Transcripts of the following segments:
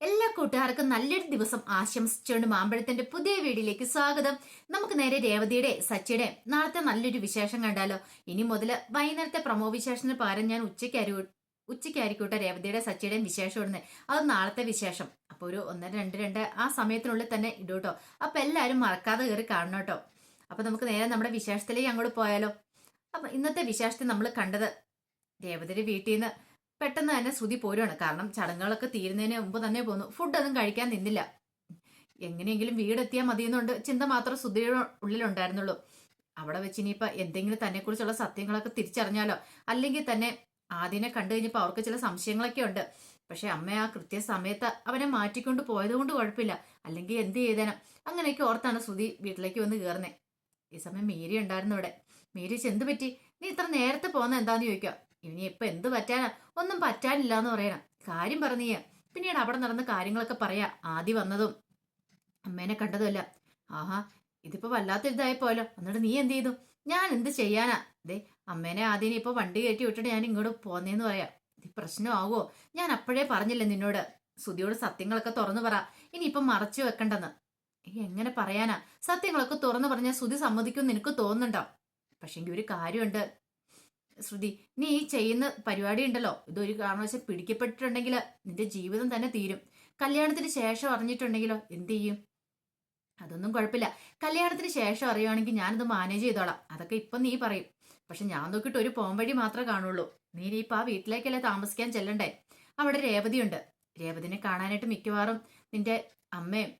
എല്ലാ കൂട്ടുകാർക്കും നല്ലൊരു ദിവസം ആശംസിച്ചുകൊണ്ട് മാമ്പഴത്തിന്റെ പുതിയ വീഡിയോയിലേക്ക് സ്വാഗതം. നമുക്ക് നേരെ രേവതിയുടെ സച്ചിയുടെ നാളത്തെ നല്ലൊരു വിശേഷം കണ്ടാലോ? ഇനി മുതൽ വൈകുന്നേരത്തെ പ്രമോ വിശേഷത്തിന് പകരം ഞാൻ ഉച്ചയ്ക്ക് ഉച്ചയ്ക്കായിരിക്കൂട്ടെ രേവതിയുടെ സച്ചിയുടെയും വിശേഷം ഇടുന്നത്. അത് നാളത്തെ വിശേഷം. അപ്പൊ ഒരു ഒന്നര രണ്ട് രണ്ട് ആ സമയത്തിനുള്ളിൽ തന്നെ ഇടൂട്ടോ. അപ്പൊ എല്ലാവരും മറക്കാതെ കയറി കാണണം കേട്ടോ. അപ്പൊ നമുക്ക് നേരെ നമ്മുടെ വിശേഷത്തിലേക്ക് അങ്ങോട്ട് പോയാലോ. അപ്പൊ ഇന്നത്തെ വിശേഷത്തിൽ നമ്മൾ കണ്ടത് രേവതിയുടെ വീട്ടിൽ നിന്ന് പെട്ടെന്ന് തന്നെ ശ്രുതി പോരുവാണ്. കാരണം ചടങ്ങുകളൊക്കെ തീരുന്നതിന് മുമ്പ് തന്നെ പോന്നു. ഫുഡൊന്നും കഴിക്കാൻ നിന്നില്ല. എങ്ങനെയെങ്കിലും വീടെത്തിയാൽ മതിയെന്നുണ്ട് ചിന്ത മാത്രം ശ്രുതിയുടെ ഉള്ളിലുണ്ടായിരുന്നുള്ളൂ. അവിടെ വെച്ച് ഇനിയിപ്പോൾ എന്തെങ്കിലും തന്നെക്കുറിച്ചുള്ള സത്യങ്ങളൊക്കെ തിരിച്ചറിഞ്ഞാലോ? അല്ലെങ്കിൽ തന്നെ ആദ്യനെ കണ്ടു കഴിഞ്ഞപ്പോൾ അവർക്ക് ചില സംശയങ്ങളൊക്കെ ഉണ്ട്. പക്ഷെ അമ്മ ആ കൃത്യസമയത്ത് അവനെ മാറ്റിക്കൊണ്ട് പോയത് കൊണ്ട് കുഴപ്പമില്ല. അല്ലെങ്കിൽ എന്ത് ചെയ്തേനെ? അങ്ങനെയൊക്കെ ഓർത്താണ് ശ്രുതി വീട്ടിലേക്ക് വന്ന് കയറുന്നത് ഈ സമയം മീരി ഉണ്ടായിരുന്നു ഇവിടെ. മീരി ചെന്ത് പറ്റി? നീ ഇത്ര നേരത്തെ പോകുന്ന എന്താന്ന് ചോദിക്കുക ഇപ്പൊ എന്ത് പറ്റാനാ? ഒന്നും പറ്റാനില്ല എന്ന് പറയണം. കാര്യം പറഞ്ഞീയ പിന്നീട് അവിടെ നടന്ന കാര്യങ്ങളൊക്കെ പറയാ. ആദ്യം വന്നതും അമ്മേനെ കണ്ടതുമല്ല ആഹാ ഇതിപ്പോ വല്ലാത്ത ഇതായിപ്പോലോ. എന്നിട്ട് നീ എന്ത് ചെയ്തു? ഞാൻ എന്ത് ചെയ്യാനാ? ദേ അമ്മേനെ ആദ്യം ഇപ്പൊ വണ്ടി കയറ്റി വിട്ടിട്ട് ഞാൻ ഇങ്ങോട്ട് പോന്നേന്ന് പറയാം. ഇത് പ്രശ്നമാവോ? ഞാൻ അപ്പോഴേ പറഞ്ഞില്ലേ നിന്നോട്. സുതിയോട് സത്യങ്ങളൊക്കെ തുറന്നു പറ. ഇനിയിപ്പം മറച്ചു വെക്കണ്ടെന്ന്. എങ്ങനെ പറയാനാ? സത്യങ്ങളൊക്കെ തുറന്നു പറഞ്ഞാൽ സുതി സമ്മതിക്കും നിനക്ക് തോന്നുന്നുണ്ടോ? പക്ഷെങ്കിൽ ഒരു കാര്യമുണ്ട്. ശ്രുതി നീ ഈ ചെയ്യുന്ന പരിപാടി ഉണ്ടല്ലോ ഇതൊരു കാരണവശാൽ പിടിക്കപ്പെട്ടിട്ടുണ്ടെങ്കിൽ നിന്റെ ജീവിതം തന്നെ തീരും. കല്യാണത്തിന് ശേഷം അറിഞ്ഞിട്ടുണ്ടെങ്കിലോ? എന്ത് ചെയ്യും? അതൊന്നും കുഴപ്പമില്ല. കല്യാണത്തിന് ശേഷം അറിയുവാണെങ്കിൽ ഞാനത് മാനേജ് ചെയ്തോളാം. അതൊക്കെ ഇപ്പം നീ പറയും. പക്ഷെ ഞാൻ നോക്കിയിട്ട് ഒരു പോംവഴി മാത്രമേ കാണുള്ളൂ. നീ ഇനിയിപ്പോൾ ആ വീട്ടിലേക്കല്ലേ താമസിക്കാൻ ചെല്ലണ്ടേ? അവിടെ രേവതിയുണ്ട്. രേവതിനെ കാണാനായിട്ട് മിക്കവാറും നിന്റെ അമ്മയും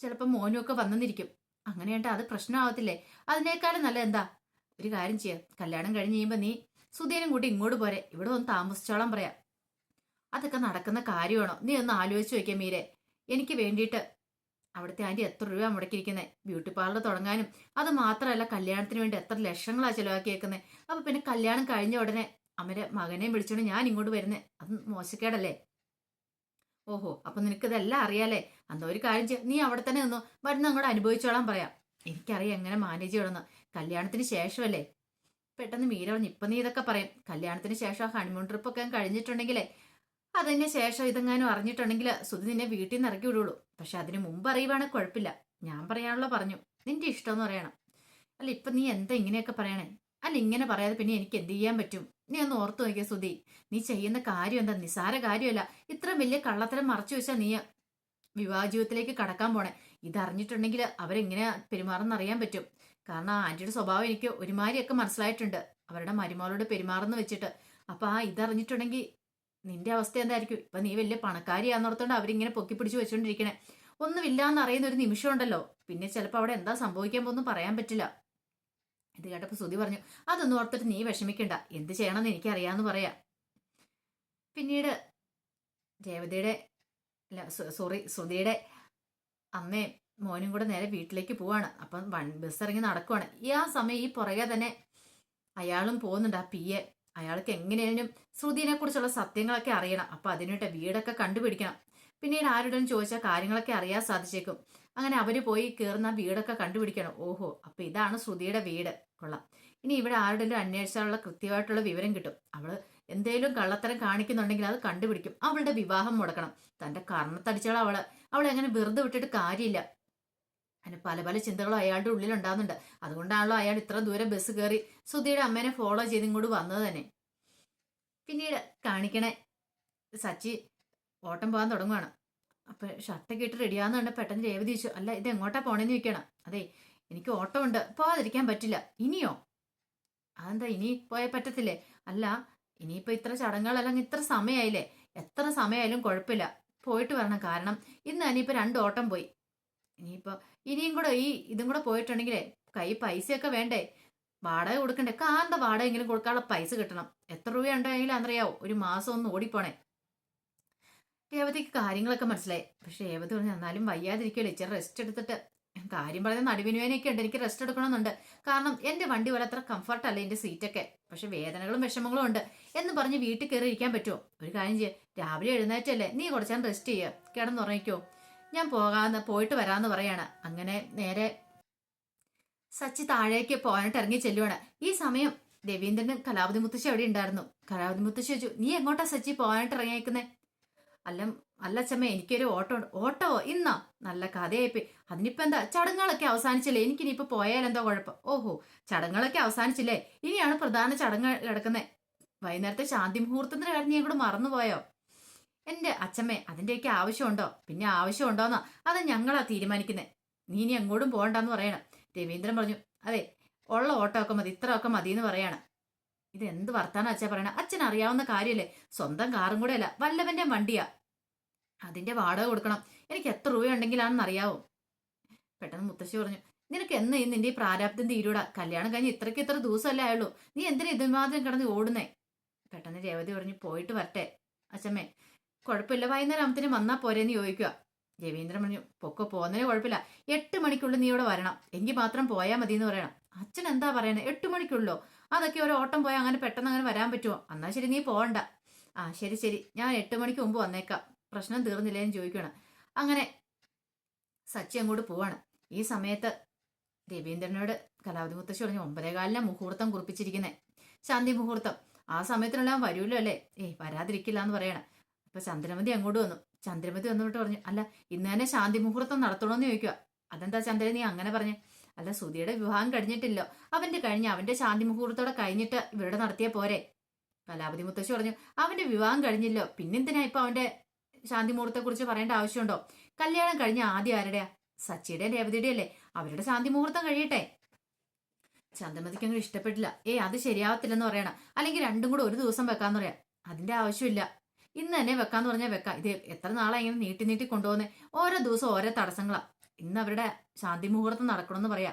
ചിലപ്പോൾ മോനും ഒക്കെ വന്നെന്നിരിക്കും അങ്ങനെയുണ്ട് അത് പ്രശ്നമാവത്തില്ലേ? അതിനേക്കാളും നല്ല എന്താ? ഒരു കാര്യം ചെയ്യാം. കല്യാണം കഴിഞ്ഞ് കഴിയുമ്പോൾ നീ സുധീനും കൂട്ടി ഇങ്ങോട്ട് പോരെ. ഇവിടെ ഒന്ന് താമസിച്ചോളാം പറയാം. അതൊക്കെ നടക്കുന്ന കാര്യമാണോ? നീ ഒന്ന് ആലോചിച്ച് നോക്കിയാൽ മീരെ. എനിക്ക് വേണ്ടിയിട്ട് അവിടുത്തെ ആന്റി എത്ര രൂപ മുടക്കിയിരിക്കുന്നത് ബ്യൂട്ടി പാർലർ തുടങ്ങാനും അത് മാത്രമല്ല കല്യാണത്തിന് വേണ്ടി എത്ര ലക്ഷങ്ങളാണ് ചിലവാക്കിയേക്കുന്നത് അപ്പൊ പിന്നെ കല്യാണം കഴിഞ്ഞ ഉടനെ അമ്മരെ മകനെയും വിളിച്ചോണ്ട് ഞാൻ ഇങ്ങോട്ട് വരുന്നത് അത് മോശക്കേടല്ലേ? ഓഹോ അപ്പൊ നിനക്കിതെല്ലാം അറിയാലേ അന്ന് ഒരു കാര്യം ചെയ്യാം നീ അവിടെ തന്നെ നിന്നോ. വരുന്ന അങ്ങോട്ട് അനുഭവിച്ചോളാൻ പറയാം. എനിക്കറിയാം എങ്ങനെ മാനേജ് ചെയ്യണമെന്ന്. കല്യാണത്തിന് ശേഷമല്ലേ? പെട്ടെന്ന് മീര പറഞ്ഞു ഇപ്പൊ നീ ഇതൊക്കെ പറയും. കല്യാണത്തിന് ശേഷം ഹണിമൂൺ ട്രിപ്പ് ഒക്കെ കഴിഞ്ഞിട്ടുണ്ടെങ്കിലേ അതിന് ശേഷം ഇതെങ്ങാനും അറിഞ്ഞിട്ടുണ്ടെങ്കിൽ സുധി നിന്നെ വീട്ടിൽ നിന്ന് ഇറക്കി വിടുള്ളൂ. പക്ഷെ അതിന് മുമ്പ് അറിയുവാണെങ്കിൽ കുഴപ്പമില്ല. ഞാൻ പറയാനുള്ള പറഞ്ഞു. നിന്റെ ഇഷ്ടം എന്ന് പറയണം. അല്ല ഇപ്പൊ നീ എന്താ ഇങ്ങനെയൊക്കെ പറയണേ? അല്ല ഇങ്ങനെ പറയാതെ പിന്നെ എനിക്ക് എന്ത് ചെയ്യാൻ പറ്റും? നീ ഒന്ന് ഓർത്തു നോക്കിയ സുധി. നീ ചെയ്യുന്ന കാര്യം എന്താ? നിസാര കാര്യമല്ല. ഇത്ര വലിയ കള്ളത്തരം മറച്ചു വെച്ചാൽ നീ വിവാഹ ജീവിതത്തിലേക്ക് കടക്കാൻ പോണേ. ഇതറിഞ്ഞിട്ടുണ്ടെങ്കിൽ അവരെങ്ങനെ പെരുമാറുന്ന അറിയാൻ പറ്റും. കാരണം ആന്റിയുടെ സ്വഭാവം എനിക്ക് ഒരുമാതിരിയൊക്കെ മനസ്സിലായിട്ടുണ്ട്. അവരുടെ മരുമകളോട് പെരുമാറുന്നു വെച്ചിട്ട്. അപ്പൊ ആ ഇതറിഞ്ഞിട്ടുണ്ടെങ്കിൽ നിന്റെ അവസ്ഥ എന്തായിരിക്കും? ഇപ്പൊ നീ വലിയ പണക്കാരിയാന്നോർത്തോണ്ട് അവരിങ്ങനെ പൊക്കി പിടിച്ചു വെച്ചോണ്ടിരിക്കണേ. ഒന്നുമില്ല എന്ന് അറിയുന്ന ഒരു നിമിഷം ഉണ്ടല്ലോ പിന്നെ ചിലപ്പോൾ അവിടെ എന്താ സംഭവിക്കാൻ പോകുന്നു പറയാൻ പറ്റില്ല. ഇത് കേട്ടപ്പോ ശ്രുതി പറഞ്ഞു അതൊന്നും ഓർത്തിട്ട് നീ വിഷമിക്കണ്ട. എന്ത് ചെയ്യണമെന്ന് എനിക്കറിയാന്ന് പറയാ. പിന്നീട് രേവതിയുടെ അല്ല സോറി ശ്രുതിയുടെ അമ്മയും മോനും കൂടെ നേരെ വീട്ടിലേക്ക് പോവാണ്. അപ്പം വൺ ബസ് ഇറങ്ങി നടക്കുവാണ്. ഈ ആ സമയം ഈ പുറകെ തന്നെ അയാളും പോകുന്നുണ്ട് ആ പി എ അയാൾക്ക് എങ്ങനെയാലും ശ്രുതിനെ കുറിച്ചുള്ള സത്യങ്ങളൊക്കെ അറിയണം. അപ്പൊ അതിനായിട്ട് വീടൊക്കെ കണ്ടുപിടിക്കണം. പിന്നീട് ആരോടും ചോദിച്ചാൽ കാര്യങ്ങളൊക്കെ അറിയാൻ സാധിച്ചേക്കും. അങ്ങനെ അവർ പോയി കയറുന്ന വീടൊക്കെ കണ്ടുപിടിക്കണം. ഓഹോ അപ്പൊ ഇതാണ് ശ്രുതിയുടെ വീട്. കൊള്ളാം. ഇനി ഇവിടെ ആരുടെയും അന്വേഷിച്ചാലുള്ള കൃത്യമായിട്ടുള്ള വിവരം കിട്ടും. അവൾ എന്തേലും കള്ളത്തരം കാണിക്കുന്നുണ്ടെങ്കിൽ അത് കണ്ടുപിടിക്കും. അവളുടെ വിവാഹം മുടക്കണം. തന്റെ കർണത്തടിച്ചോളാം അവൾ. അവളെ വെറുതെ വിട്ടിട്ട് കാര്യമില്ല. അങ്ങനെ പല പല ചിന്തകളും അയാളുടെ ഉള്ളിൽ ഉണ്ടാകുന്നുണ്ട് അതുകൊണ്ടാണല്ലോ അയാൾ ഇത്ര ദൂരം ബസ് കയറി സുധിയുടെ അമ്മേനെ ഫോളോ ചെയ്ത് ഇങ്ങോട്ട് വന്നത് തന്നെ. പിന്നീട് കാണിക്കണേ സച്ചി ഓട്ടം പോകാൻ തുടങ്ങുവാണ്. അപ്പൊ ഷർട്ടൊക്കെ ഇട്ട് റെഡി കണ്ട പെട്ടെന്ന് രേവതി ചോദിച്ചു അല്ല ഇത് എങ്ങോട്ടാ പോണേന്ന് ചോദിക്കണം അതെ എനിക്ക് ഓട്ടം ഉണ്ട് പോകാതിരിക്കാൻ പറ്റില്ല. ഇനിയോ? അതെന്താ ഇനി പോയാൽ പറ്റത്തില്ലേ? അല്ല ഇനിയിപ്പോൾ ഇത്ര ചടങ്ങുകളെല്ലാം ഇത്ര സമയമായില്ലേ എത്ര സമയമായാലും കുഴപ്പമില്ല. പോയിട്ട് വരണം. കാരണം ഇന്ന് ഇനിയിപ്പോ രണ്ട് ഓട്ടം പോയി. ഇനിയിപ്പോ ഇനിയും കൂടെ ഈ ഇതും കൂടെ പോയിട്ടുണ്ടെങ്കിലേ കൈ പൈസയൊക്കെ വേണ്ടേ? വാടക കൊടുക്കണ്ടേ? കാന്ത വാടകയെങ്കിലും കൊടുക്കാനുള്ള പൈസ കിട്ടണം. എത്ര രൂപ ഉണ്ടെങ്കിലും അന്നറിയാവോ ഒരു മാസം ഒന്ന് ഓടിപ്പോണേ. രേവതിക്ക് കാര്യങ്ങളൊക്കെ മനസ്സിലായി. പക്ഷെ രേവതി പറഞ്ഞു എന്നാലും വയ്യാതിരിക്കുമല്ലോ ഇച്ചിരി റെസ്റ്റ് എടുത്തിട്ട്. കാര്യം പറയുന്ന നടുവിനുവേനൊക്കെ ഉണ്ട്. എനിക്ക് റെസ്റ്റ് എടുക്കണമെന്നുണ്ട്. കാരണം എന്റെ വണ്ടി പോലെ അത്ര കംഫർട്ട് അല്ല എന്റെ സീറ്റൊക്കെ. പക്ഷെ വേദനകളും വിഷമങ്ങളും ഉണ്ട്. എന്ന് പറഞ്ഞ് വീട്ടിൽ കയറി ഇരിക്കാൻ പറ്റുമോ? ഒരു കാര്യം ചെയ്യുക രാവിലെ എഴുന്നേറ്റല്ലേ? നീ കുറച്ചാൽ റെസ്റ്റ് ചെയ്യുക കിടന്നുറങ്ങിക്കോ. ഞാൻ പോകാന്ന് പോയിട്ട് വരാന്ന് പറയാണ്. അങ്ങനെ നേരെ സച്ചി താഴേക്ക് പോകാനായിട്ട് ഇറങ്ങി ചെല്ലുവാണ്. ഈ സമയം രവീന്ദ്രനും കലാപതി മുത്തശ്ശി അവിടെ ഉണ്ടായിരുന്നു. കലാപതി മുത്തശ്ശി ചോദിച്ചു നീ എങ്ങോട്ടാ സച്ചി പോകാനായിട്ട് ഇറങ്ങിയേക്കുന്നേ? അല്ല അല്ല ചമ്മ എനിക്കൊരു ഓട്ടോ ഉണ്ട്. ഓട്ടോ ഇന്നോ? നല്ല കഥയായിപ്പോയി. അതിനിപ്പോ എന്താ? ചടങ്ങുകളൊക്കെ അവസാനിച്ചില്ലേ? എനിക്കിനിയിപ്പോ പോയാൽ എന്താ കുഴപ്പം? ഓഹോ ചടങ്ങുകളൊക്കെ അവസാനിച്ചില്ലേ? ഇനിയാണ് പ്രധാന ചടങ്ങ് കിടക്കുന്നത് വൈകുന്നേരത്തെ ശാന്തി മുഹൂർത്തത്തിന്റെ കാര്യം നീ കൂടെ മറന്നുപോയോ? എന്റെ അച്ഛമ്മേ അതിന്റെയൊക്കെ ആവശ്യമുണ്ടോ? പിന്നെ ആവശ്യമുണ്ടോന്നോ? അത് ഞങ്ങളാ തീരുമാനിക്കുന്നത് നീ ഇനി എങ്ങോട്ടും പോകണ്ടെന്ന് പറയണം. രവീന്ദ്രൻ പറഞ്ഞു അതെ ഉള്ള ഓട്ടോ ഒക്കെ മതി ഇത്ര ഒക്കെ മതി എന്ന് പറയാണ്. ഇത് എന്ത് വർത്താനം അച്ഛാ പറയണ? അച്ഛൻ അറിയാവുന്ന കാര്യമല്ലേ സ്വന്തം കാറും കൂടെ അല്ല വല്ലവന്റെ വണ്ടിയാ. അതിന്റെ വാടക കൊടുക്കണം. എനിക്ക് എത്ര രൂപ ഉണ്ടെങ്കിലാണെന്ന് അറിയാവോ? പെട്ടെന്ന് മുത്തശ്ശി പറഞ്ഞു നിനക്ക് എന്ന് നിന്റെ ഈ പ്രാരാബ്ദം തീരൂടാ? കല്യാണം കഴിഞ്ഞ് ഇത്രയ്ക്ക് ഇത്ര ദിവസമല്ലേ ആയുള്ളൂ. നീ എന്തിനാ ഇതുമാത്രം കിടന്ന് ഓടുന്നേ? പെട്ടെന്ന് രേവതി പറഞ്ഞു പോയിട്ട് വരട്ടെ. അച്ഛമ്മേ കുഴപ്പമില്ല വൈകുന്നേരം അമ്മത്തിന് വന്നാ പോരേന്ന് ചോദിക്കുക രവീന്ദ്രൻ പറഞ്ഞു പൊക്കെ പോകുന്നതിന് കുഴപ്പമില്ല. എട്ട് മണിക്കുള്ളിൽ നീ ഇവിടെ വരണം. എങ്കിൽ മാത്രം പോയാൽ മതി എന്ന് പറയണം. അച്ഛൻ എന്താ പറയണേ? എട്ട് മണിക്കുള്ളോ? അതൊക്കെ ഒരു ഓട്ടം പോയാൽ അങ്ങനെ പെട്ടെന്ന് അങ്ങനെ വരാൻ പറ്റുമോ എന്നാ ശരി നീ പോകണ്ട ആ ശരി ശരി. ഞാൻ എട്ട് മണിക്ക് മുമ്പ് വന്നേക്കാം. പ്രശ്നം തീർന്നില്ലേ എന്ന് ചോദിക്കണം അങ്ങനെ സച്ചി അങ്ങോട്ട് പോവാണ്. ഈ സമയത്ത് രവീന്ദ്രനോട് കലാവതി മുത്തശ്ശി പറഞ്ഞു ഒമ്പതേകാലിനെ മുഹൂർത്തം കുറിപ്പിച്ചിരിക്കുന്നേ. ശാന്തി മുഹൂർത്തം. ആ സമയത്തിനെല്ലാം വരൂല്ലോ അല്ലേ? ഏയ് വരാതിരിക്കില്ല എന്ന് പറയണം. അപ്പൊ ചന്ദ്രമതി അങ്ങോട്ട് വന്നു. ചന്ദ്രമതി വന്നിട്ട് പറഞ്ഞു അല്ല ഇന്ന് തന്നെ ശാന്തി മുഹൂർത്തം നടത്തണമെന്ന് ചോദിക്കുക അതെന്താ ചന്ദ്രൻ നീ അങ്ങനെ പറഞ്ഞു? അല്ല സുധിയുടെ വിവാഹം കഴിഞ്ഞിട്ടില്ലോ. അവന്റെ കഴിഞ്ഞ അവന്റെ ശാന്തി മുഹൂർത്തോടെ കഴിഞ്ഞിട്ട് ഇവരുടെ നടത്തിയ പോരെ. കലാപതി മുത്തശ്ശി പറഞ്ഞു അവന്റെ വിവാഹം കഴിഞ്ഞില്ലോ. പിന്നെന്തിനാ ഇപ്പൊ അവന്റെ ശാന്തി മുഹൂർത്തെ കുറിച്ച് പറയേണ്ട ആവശ്യമുണ്ടോ? കല്യാണം കഴിഞ്ഞ ആദ്യം ആരുടെയാ? സച്ചിയുടെ രേവതിയുടെ അല്ലേ? അവരുടെ ശാന്തി മുഹൂർത്തം കഴിയട്ടെ. ചന്ദ്രമതിക്ക് അങ്ങനെ ഇഷ്ടപ്പെട്ടില്ല. ഏ അത് ശരിയാവത്തില്ലെന്ന് പറയണം. അല്ലെങ്കിൽ രണ്ടും കൂടെ ഒരു ദിവസം വെക്കാന്ന് പറയാം. അതിന്റെ ആവശ്യമില്ല. ഇന്ന് തന്നെ വെക്കാന്ന് പറഞ്ഞാൽ വെക്കാം. ഇത് എത്ര നാളെ ഇങ്ങനെ നീട്ടി നീട്ടി കൊണ്ടുപോകുന്നത് ഓരോ ദിവസം ഓരോ തടസ്സങ്ങളാ. ഇന്ന് അവരുടെ ശാന്തി മുഹൂർത്തം നടക്കണമെന്ന് പറയാ.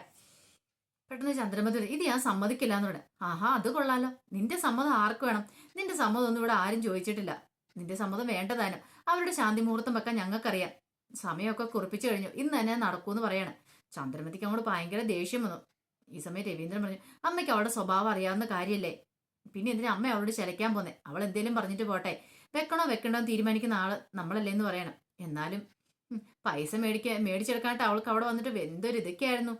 പെട്ടെന്ന് ചന്ദ്രമതി ഇത് ഞാൻ സമ്മതിക്കില്ല എന്ന് പറയാം. ആഹാ അത് കൊള്ളാലോ. നിന്റെ സമ്മതം ആർക്ക് വേണം? നിന്റെ സമ്മതം ഒന്നും ഇവിടെ ആരും ചോദിച്ചിട്ടില്ല. നിന്റെ സമ്മതം വേണ്ടതാനും. അവരുടെ ശാന്തി മുഹൂർത്തം വെക്കാൻ ഞങ്ങൾക്കറിയാം. സമയമൊക്കെ കുറിപ്പിച്ചു കഴിഞ്ഞു. ഇന്ന് തന്നെ നടക്കൂന്ന് പറയാണ്. ചന്ദ്രമതിക്ക് അങ്ങോട്ട് ഭയങ്കര ദേഷ്യം വന്നു. ഈ സമയം രവീന്ദ്രൻ പറഞ്ഞു അമ്മയ്ക്ക് അവളുടെ സ്വഭാവം അറിയാവുന്ന കാര്യമല്ലേ പിന്നെ എന്തിനാ അമ്മ അവളോട് ചലയ്ക്കാൻ പോന്നെ? അവൾ എന്തേലും പറഞ്ഞിട്ട് പോട്ടെ. വെക്കണോ വെക്കണോ എന്ന് തീരുമാനിക്കുന്ന ആൾ നമ്മളല്ലേ എന്ന് പറയണം. എന്നാലും പൈസ മേടിക്കാൻ മേടിച്ചെടുക്കാനായിട്ട് അവൾക്ക് അവിടെ വന്നിട്ട് എന്തൊരു ഇതൊക്കെയായിരുന്നു.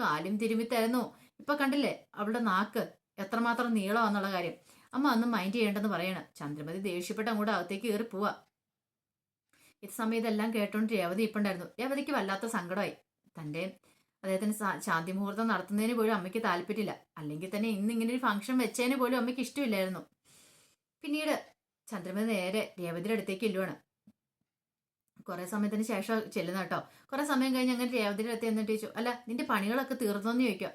കാലും തിരുമ്പി തരുന്നു. ഇപ്പൊ കണ്ടില്ലേ അവളുടെ നാക്ക് എത്രമാത്രം നീളമാന്നുള്ള കാര്യം. അമ്മ അന്ന് മൈൻഡ് ചെയ്യേണ്ടെന്ന് പറയണം. ചന്ദ്രമതി ദേഷ്യപ്പെട്ട് കൂടെ അകത്തേക്ക് കയറി പോവാ. ഇത് സമയം ഇതെല്ലാം കേട്ടോണ്ട് രേവതി ഇപ്പുണ്ടായിരുന്നു രേവതിക്ക് വല്ലാത്ത സങ്കടമായി. തന്റെ അദ്ദേഹത്തിന് ശാന്തി മുഹൂർത്തം നടത്തുന്നതിന് പോലും അമ്മയ്ക്ക് താല്പര്യമില്ല. അല്ലെങ്കിൽ തന്നെ ഇന്ന് ഇങ്ങനെ ഒരു ഫംഗ്ഷൻ വെച്ചതിന് പോലും അമ്മയ്ക്ക് ഇഷ്ടമില്ലായിരുന്നു. പിന്നീട് ചന്ദ്രമതി നേരെ രേവതിയുടെ അടുത്തേക്ക് ഇല്ലുവാണ് കുറെ സമയത്തിന് ശേഷം ചെല്ലുന്ന കേട്ടോ. കുറെ സമയം കഴിഞ്ഞ് അങ്ങനെ രേവതിയുടെ അടുത്ത് എന്നിട്ട് ചോദിച്ചു അല്ല നിന്റെ പണികളൊക്കെ തീർന്നോന്ന് ചോദിക്കുക.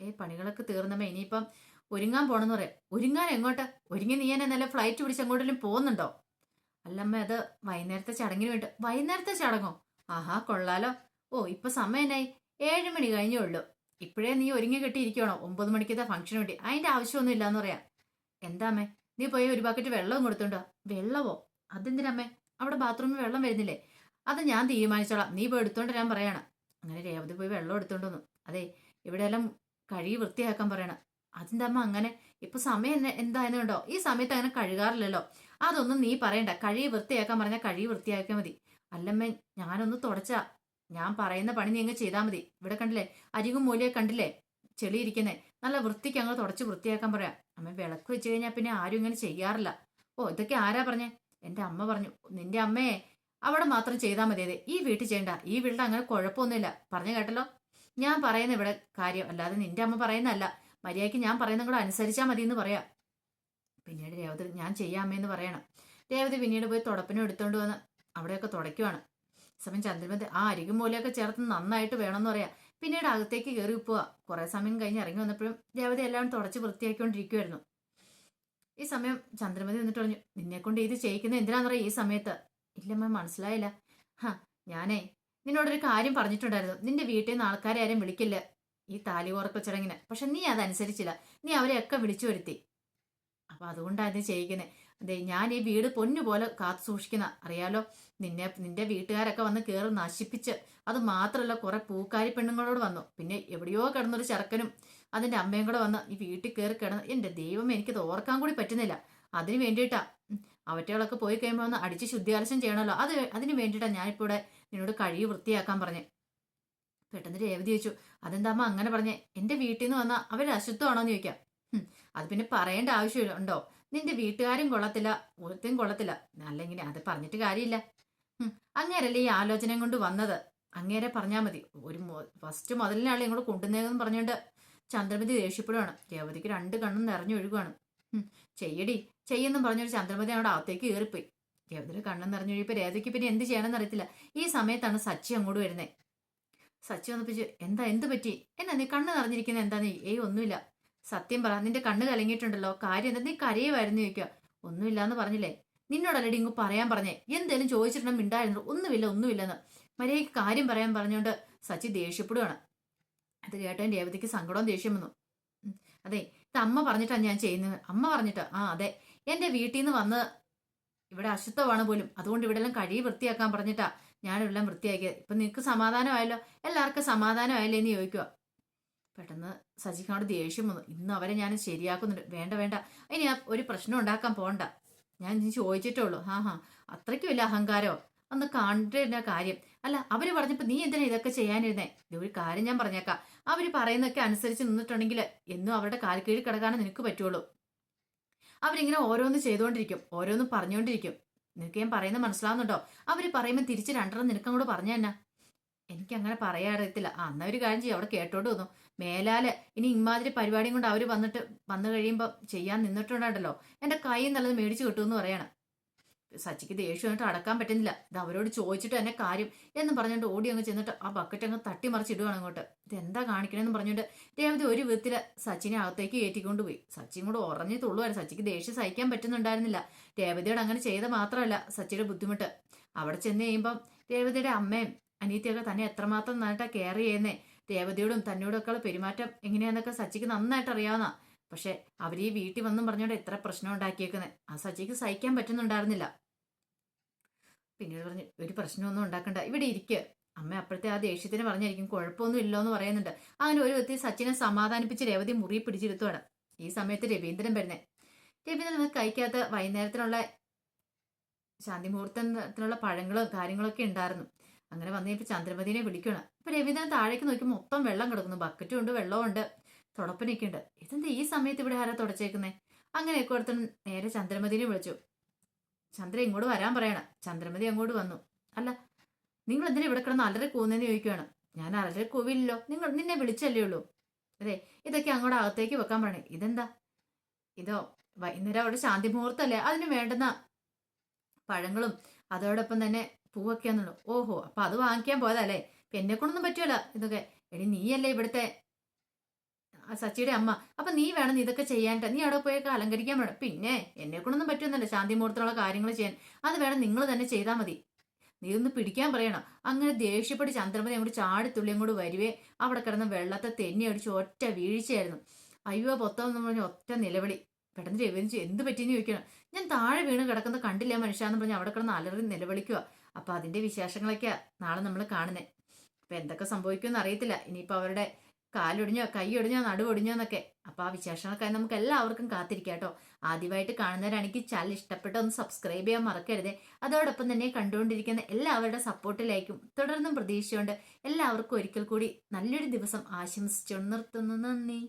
ഏ പണികളൊക്കെ തീർന്നമ്മ ഇനിയിപ്പം ഒരുങ്ങാൻ പോണെന്ന് പറയാം. ഒരുങ്ങാൻ എങ്ങോട്ട്? ഒരുങ്ങി നീ എന്നെ നല്ല ഫ്ലൈറ്റ് പിടിച്ച് എങ്ങോട്ടെങ്കിലും പോകുന്നുണ്ടോ? അല്ലമ്മ അത് വൈകുന്നേരത്തെ ചടങ്ങിന് വേണ്ടി. വൈകുന്നേരത്തെ ചടങ്ങോ? ആഹാ കൊള്ളാലോ. ഓ ഇപ്പൊ സമയനായി ഏഴ് മണി കഴിഞ്ഞേ ഉള്ളൂ. ഇപ്പോഴേ നീ ഒരുങ്ങി കെട്ടിയിരിക്കണോ ഒമ്പത് മണിക്കത്തെ ഫംഗ്ഷൻ വേണ്ടി. അതിന്റെ ആവശ്യമൊന്നും ഇല്ലാന്ന് പറയാം. എന്താമ്മേ നീ പോയി ഒരു ബക്കറ്റ് വെള്ളവും കൊടുത്തുണ്ടോ വെള്ളവോ? അതെന്തിനമ്മേ? അവിടെ ബാത്റൂമിൽ വെള്ളം വരുന്നില്ലേ? അത് ഞാൻ തീരുമാനിച്ചോളാം. നീ പോയി എടുത്തോണ്ട് ഞാൻ പറയണം. അങ്ങനെ രേവതി പോയി വെള്ളം എടുത്തോണ്ടു അതെ ഇവിടെ എല്ലാം കഴുകി വൃത്തിയാക്കാൻ പറയണം. അതിന്റെ അമ്മ അങ്ങനെ? ഇപ്പൊ സമയം എന്നെ എന്തായെന്നുണ്ടോ? ഈ സമയത്ത് അങ്ങനെ കഴുകാറില്ലല്ലോ. അതൊന്നും നീ പറയണ്ട. കഴുകി വൃത്തിയാക്കാൻ പറഞ്ഞാൽ കഴുകി വൃത്തിയാക്കിയാൽ മതി. അല്ലമ്മേ ഞാനൊന്ന് തുടച്ചാ. ഞാൻ പറയുന്ന പണി നീ അങ്ങ് ചെയ്താൽ മതി. ഇവിടെ കണ്ടില്ലേ? അരികും മൂലയെ കണ്ടില്ലേ? ചെളി ഇരിക്കുന്നേ നല്ല വൃത്തിക്ക് അങ്ങ് തുടച്ച് വൃത്തിയാക്കാൻ പറയാം. അമ്മ വിളക്ക് വെച്ച് കഴിഞ്ഞാൽ പിന്നെ ആരും ഇങ്ങനെ ചെയ്യാറില്ല. ഓ ഇതൊക്കെ ആരാ പറഞ്ഞേ? എന്റെ അമ്മ പറഞ്ഞു. നിന്റെ അമ്മയെ അവിടെ മാത്രം ചെയ്താൽ മതി അതെ ഈ വീട്ടിൽ ചെയ്യണ്ട. ഈ വീട്ടിൽ അങ്ങനെ കുഴപ്പമൊന്നുമില്ല. പറഞ്ഞു കേട്ടല്ലോ? ഞാൻ പറയുന്ന ഇവിടെ കാര്യം അല്ലാതെ നിന്റെ അമ്മ പറയുന്നതല്ല. മര്യാദയ്ക്ക് ഞാൻ പറയുന്ന കൂടെ അനുസരിച്ചാൽ മതി എന്ന് പറയാം. പിന്നീട് രേവതി ഞാൻ ചെയ്യാമെന്ന് പറയണം. രേവതി പിന്നീട് പോയി തുടപ്പിനും എടുത്തോണ്ട് വന്ന് അവിടെയൊക്കെ തുടയ്ക്കുവാണ്. സമയം ചന്ദ്രമതി ആ അരികും മൂലയൊക്കെ ചേർത്ത് നന്നായിട്ട് വേണമെന്ന് പറയാം. പിന്നീട് അകത്തേക്ക് കയറി പോവാ. കുറെ സമയം കഴിഞ്ഞ് ഇറങ്ങി വന്നപ്പോഴും രേവതി എല്ലാം തുടച്ച് വൃത്തിയാക്കിക്കൊണ്ടിരിക്കുമായിരുന്നു ഈ സമയം ചന്ദ്രമതി എന്നിട്ട് പറഞ്ഞു നിന്നെ കൊണ്ട് ഇത് ചെയ്യിക്കുന്നത് എന്തിനാന്ന് പറയാ ഈ സമയത്ത്? ഇല്ലമ്മ മനസ്സിലായില്ല. ഹാ ഞാനേ നിന്നോടൊരു കാര്യം പറഞ്ഞിട്ടുണ്ടായിരുന്നു. നിന്റെ വീട്ടിൽ നിന്ന് ആൾക്കാരെ ആരും വിളിക്കില്ല ഈ താലി ഓർക്കൽ ചടങ്ങിന് പക്ഷെ നീ അതനുസരിച്ചില്ല. നീ അവരെയൊക്കെ വിളിച്ചു വരുത്തി. അപ്പൊ അതുകൊണ്ടാണ് ഇത് ചെയ്യിക്കുന്നത് അതെ ഞാൻ ഈ വീട് പൊന്നുപോലെ കാത്തു സൂക്ഷിക്കുന്ന അറിയാലോ? നിന്നെ നിന്റെ വീട്ടുകാരൊക്കെ വന്ന് കയറി നശിപ്പിച്ച്. അത് മാത്രമല്ല കുറെ പൂക്കാരി പെണ്ണുങ്ങളോട് വന്നു. പിന്നെ എവിടെയോ കിടന്നൊരു ചെറുക്കനും അതിന്റെ അമ്മയും കൂടെ വന്ന് ഈ വീട്ടിൽ കയറി കിടന്ന് എന്റെ ദൈവം എനിക്കത് ഓർക്കാൻ കൂടി പറ്റുന്നില്ല. അതിന് വേണ്ടിയിട്ടാ അവറ്റകളൊക്കെ പോയി കഴിയുമ്പോൾ ഒന്ന് അടിച്ച് ശുദ്ധിയാലസം ചെയ്യണമല്ലോ. അത് അതിന് വേണ്ടിയിട്ടാ ഞാനിപ്പോ ഇവിടെ നിന്നോട് കഴിവ് വൃത്തിയാക്കാൻ പറഞ്ഞു. പെട്ടെന്ന് രേവതി ചോദിച്ചു അതെന്താ അമ്മ അങ്ങനെ പറഞ്ഞേ? എന്റെ വീട്ടിൽ നിന്ന് വന്ന അവരുടെ അശുദ്ധമാണോ എന്ന് ചോദിക്കാം അത് പിന്നെ പറയേണ്ട ആവശ്യമില്ല ഉണ്ടോ? നിന്റെ വീട്ടുകാരും കൊള്ളത്തില്ല ഒരുത്തും കൊള്ളത്തില്ല. അല്ലെങ്കിൽ അത് പറഞ്ഞിട്ട് കാര്യമില്ല. അങ്ങേരല്ലേ ഈ ആലോചനയും കൊണ്ട് വന്നത്? അങ്ങേരെ പറഞ്ഞാൽ മതി. ഒരു ഫസ്റ്റ് മുതലിനാളെ ഇങ്ങോട്ട് കൊണ്ടുവന്നതെന്ന് പറഞ്ഞുകൊണ്ട് ചന്ദ്രമതി ദേഷ്യപ്പെടുകയാണ് രേവതിക്ക് രണ്ട് കണ്ണും നിറഞ്ഞു ഒഴുകുകയാണ് ചെയ്യടി ചെയ്യെന്നും പറഞ്ഞൊരു ചന്ദ്രമതി അവിടെ അകത്തേക്ക് കയറിപ്പോയി. രേവതിയുടെ കണ്ണും നിറഞ്ഞു നിറഞ്ഞൊഴിയപ്പോൾ രേവതിക്ക് പിന്നെ എന്ത് ചെയ്യണമെന്ന് അറിയത്തില്ല ഈ സമയത്താണ് സച്ചി അങ്ങോട്ട് വരുന്നത് സച്ചി വന്നപ്പോ എന്താ എന്ത് പറ്റി? എന്നാ നീ കണ്ണ് നിറഞ്ഞിരിക്കുന്നത് എന്താ നീ? ഏയ് ഒന്നുമില്ല. സത്യം പറ നിന്റെ കണ്ണ് കലങ്ങിയിട്ടുണ്ടല്ലോ. കാര്യം എന്താ? നീ കരയുമായിരുന്നു ചോദിക്കുക ഒന്നുമില്ലാന്ന് പറഞ്ഞില്ലേ? നിന്നോടല്ലടി ഇങ്ങ് പറയാൻ പറഞ്ഞേ. എന്തേലും ചോദിച്ചിട്ടുണ്ടെങ്കിൽ മിണ്ടായിരുന്നു. ഒന്നുമില്ല ഒന്നുമില്ലെന്ന്. മര്യാദയ്ക്ക് കാര്യം പറയാൻ പറഞ്ഞുകൊണ്ട് സച്ചി ദേഷ്യപ്പെടുകയാണ് അത് കേട്ടോ രേവതിക്ക് സങ്കടവും ദേഷ്യം വന്നു. അതെ ഇത് അമ്മ പറഞ്ഞിട്ടാണ് ഞാൻ ചെയ്യുന്നത്. അമ്മ പറഞ്ഞിട്ട് ആ അതെ. എന്റെ വീട്ടിൽ നിന്ന് വന്ന് ഇവിടെ അശുദ്ധമാണ് പോലും. അതുകൊണ്ട് ഇവിടെ എല്ലാം കഴി വൃത്തിയാക്കാൻ പറഞ്ഞിട്ടാ ഞാനിവിടെല്ലാം വൃത്തിയാക്കിയത്. ഇപ്പൊ നിനക്ക് സമാധാനമായല്ലോ? എല്ലാവർക്കും സമാധാനമായല്ലേ എന്ന് ചോദിക്കുക പെട്ടെന്ന് സജിക്കാനോട് ദേഷ്യം വന്നു. ഇന്ന് അവരെ ഞാൻ ശരിയാക്കുന്നുണ്ട്. വേണ്ട വേണ്ട. ഇനി ഒരു പ്രശ്നം ഉണ്ടാക്കാൻ പോണ്ട. ഞാൻ ഇനി ചോദിച്ചിട്ടേ ഉള്ളൂ ഹാ ഹാ. അത്രയ്ക്കും വലിയ അഹങ്കാരോ? അന്ന് കണ്ടിരുന്ന കാര്യം. അല്ല അവർ പറഞ്ഞപ്പോൾ നീ എന്തിനാ ഇതൊക്കെ ചെയ്യാനിരുന്നേ? ഇത് ഒരു കാര്യം ഞാൻ പറഞ്ഞേക്കാം. അവർ പറയുന്നതൊക്കെ അനുസരിച്ച് നിന്നിട്ടുണ്ടെങ്കിൽ എന്നും അവരുടെ കാൽക്കീഴിൽ കിടക്കാനേ നിനക്ക് പറ്റുള്ളൂ. അവരിങ്ങനെ ഓരോന്ന് ചെയ്തുകൊണ്ടിരിക്കും ഓരോന്നും പറഞ്ഞുകൊണ്ടിരിക്കും നിനക്ക് ഞാൻ പറയുന്നത് മനസ്സിലാവുന്നുണ്ടോ? അവർ പറയുമ്പോൾ തിരിച്ച് രണ്ടെണ്ണം നിനക്കങ്ങോട്ട് പറഞ്ഞു തന്നെ എനിക്ക് അങ്ങനെ പറയാൻ അറിയത്തില്ല ആ ഒരു കാര്യം ചെയ്യും. അവിടെ കേട്ടോണ്ട് വന്നു. മേലാൽ ഇനി ഇമാതിരി പരിപാടിയും കൊണ്ട് അവർ വന്നിട്ട് വന്നു കഴിയുമ്പോൾ ചെയ്യാൻ നിന്നിട്ടുണ്ടല്ലോ എന്റെ കൈ നല്ലത് മേടിച്ചു കിട്ടുമെന്ന് പറയണം. സച്ചിക്ക് ദേഷ്യം വന്നിട്ട് അടക്കാൻ പറ്റുന്നില്ല. ഇത് അവരോട് ചോദിച്ചിട്ട് എന്നെ കാര്യം എന്ന് പറഞ്ഞുകൊണ്ട് ഓടി അങ്ങ് ചെന്നിട്ട് ആ ബക്കറ്റ് അങ്ങ് തട്ടിമറിച്ചിടുവാണ് അങ്ങോട്ട് ഇത് എന്താ കാണിക്കണമെന്ന് പറഞ്ഞുകൊണ്ട് രേവതി ഒരു വിധത്തിൽ സച്ചിനെ അകത്തേക്ക് കയറ്റിക്കൊണ്ട് പോയി. സച്ചിൻ കൂടെ ഉറഞ്ഞു തുള്ളുവായിരുന്നു. സച്ചിക്ക് ദേഷ്യം സഹിക്കാൻ പറ്റുന്നുണ്ടായിരുന്നില്ല. രേവതിയോട് അങ്ങനെ ചെയ്ത മാത്രമല്ല സച്ചിയുടെ ബുദ്ധിമുട്ട്. അവിടെ ചെന്ന് കഴിയുമ്പം രേവതിയുടെ അമ്മയും അനീത്തിയൊക്കെ തന്നെ എത്രമാത്രം നന്നായിട്ടാ കെയർ ചെയ്യുന്നേ. രേവതിയോടും തന്നോടും ഒക്കെ പെരുമാറ്റം എങ്ങനെയാന്നൊക്കെ സച്ചിക്ക് നന്നായിട്ട് അറിയാവുന്ന. പക്ഷെ അവർ ഈ വീട്ടിൽ വന്നും പറഞ്ഞോണ്ട് എത്ര പ്രശ്നം ഉണ്ടാക്കിയേക്കുന്നത് ആ സച്ചിക്ക് സഹിക്കാൻ പറ്റുന്നുണ്ടായിരുന്നില്ല. പിന്നീട് പറഞ്ഞു ഒരു പ്രശ്നമൊന്നും ഉണ്ടാക്കണ്ട. ഇവിടെ ഇരിക്കുക അമ്മ അപ്പോഴത്തെ ആ ദേഷ്യത്തിന് പറഞ്ഞായിരിക്കും കുഴപ്പമൊന്നും ഇല്ലോ എന്ന് പറയുന്നുണ്ട്. അങ്ങനെ ഒരു വ്യക്തി സച്ചിനെ സമാധാനിപ്പിച്ച് രേവതി മുറി പിടിച്ചിരുത്തുവാണ്. ഈ സമയത്ത് രവീന്ദ്രൻ വരുന്നേ. രവീന്ദ്രൻ കഴിക്കാത്ത വൈകുന്നേരത്തിനുള്ള ശാന്തി മുഹൂർത്തത്തിനുള്ള പഴങ്ങളും കാര്യങ്ങളൊക്കെ ഉണ്ടായിരുന്നു. അങ്ങനെ വന്നു കഴിഞ്ഞപ്പോൾ ചന്ദ്രമതിനെ വിളിക്കണം അപ്പൊ രവീന്ദ്രൻ താഴേക്ക് നോക്കി മൊത്തം വെള്ളം കിടക്കുന്നു. ബക്കറ്റും ഉണ്ട് വെള്ളമുണ്ട് തുടപ്പനൊക്കെ ഉണ്ട്. ഇതെന്താ ഈ സമയത്ത് ഇവിടെ ആരാ തുടച്ചേക്കുന്നേ? അങ്ങനെയൊക്കെ ഒരുത്തൻ നേരെ ചന്ദ്രമതിനെ വിളിച്ചു. ചന്ദ്ര ഇങ്ങോട്ട് വരാൻ പറയണം. ചന്ദ്രമതി അങ്ങോട്ട് വന്നു. അല്ല നിങ്ങൾ എന്തിനാ ഇവിടെ കിടന്ന് അലറി കൂന്നെന്ന് ചോദിക്കുകയാണ് ഞാൻ അലറി കൂവില്ലല്ലോ. നിങ്ങൾ നിന്നെ വിളിച്ചല്ലേ ഉള്ളൂ. അതെ ഇതൊക്കെ അങ്ങോട്ട് അകത്തേക്ക് വെക്കാൻ പറയണേ. ഇതെന്താ? ഇതോ വൈകുന്നേരം അവിടെ ശാന്തി മുഹൂർത്തല്ലേ അതിന് വേണ്ടുന്ന പഴങ്ങളും അതോടൊപ്പം തന്നെ പൂവൊക്കെയാന്നുള്ളൂ ഓഹോ അപ്പൊ അത് വാങ്ങിക്കാൻ പോയതല്ലേ? ഇപ്പൊ എന്നെ കൊണ്ടൊന്നും പറ്റൂല ഇതൊക്കെ. എടി നീയല്ലേ ഇവിടുത്തെ സച്ചിയുടെ അമ്മ. അപ്പൊ നീ വേണം ഇതൊക്കെ ചെയ്യാനായിട്ട്. നീ അവിടെ പോയൊക്കെ അലങ്കരിക്കാൻ വേണം. പിന്നെ എന്നെ കൊണ്ടൊന്നും പറ്റുമെന്നല്ല ശാന്തി മുഹൂർത്തമുള്ള കാര്യങ്ങൾ ചെയ്യാൻ. അത് വേണം നിങ്ങൾ തന്നെ ചെയ്താൽ മതി. നീ ഒന്ന് പിടിക്കാൻ പറയണം. അങ്ങനെ ദേഷ്യപ്പെട്ട് ചന്ദ്രമതി അങ്ങോട്ട് ചാടിത്തുള്ളി അങ്ങോട്ട് വരുവേ. അവിടെ കിടന്ന് വെള്ളത്തെ തെന്നി അടിച്ച് ഒറ്റ വീഴ്ചയായിരുന്നു. അയ്യോ പൊത്തമെന്ന് പറഞ്ഞ ഒറ്റ നിലവിളി. പെട്ടെന്ന് രവിച്ചു എന്ത് പറ്റിയെന്ന് ചോദിക്കണം. ഞാൻ താഴെ വീണ് കിടക്കുന്ന കണ്ടില്ല മനുഷ്യാന്ന് പറഞ്ഞ് അവിടെ കിടന്ന് അലറി നിലവിളിക്കുക അപ്പൊ അതിന്റെ വിശേഷങ്ങളൊക്കെയാ നാളെ നമ്മൾ കാണുന്നത് അപ്പൊ എന്തൊക്കെ സംഭവിക്കുമെന്ന് അറിയത്തില്ല. ഇനിയിപ്പോ അവരുടെ കാലൊടിഞ്ഞോ കൈയൊടിഞ്ഞോ നടുവൊടിഞ്ഞോ എന്നൊക്കെ. അപ്പൊ ആ വിശേഷങ്ങൾക്കായി നമുക്ക് എല്ലാവർക്കും കാത്തിരിക്കാം കേട്ടോ. ആദ്യമായിട്ട് കാണുന്നവരാണെങ്കിൽ ചാനൽ ഇഷ്ടപ്പെട്ട ഒന്ന് സബ്സ്ക്രൈബ് ചെയ്യാൻ മറക്കരുത്. അതോടൊപ്പം തന്നെ കണ്ടുകൊണ്ടിരിക്കുന്ന എല്ലാവരുടെ സപ്പോർട്ടിലേക്കും തുടർന്നും പ്രതീക്ഷയുണ്ട് എല്ലാവർക്കും ഒരിക്കൽ കൂടി നല്ലൊരു ദിവസം ആശംസിച്ചു നിർത്തുന്നു. നന്ദി.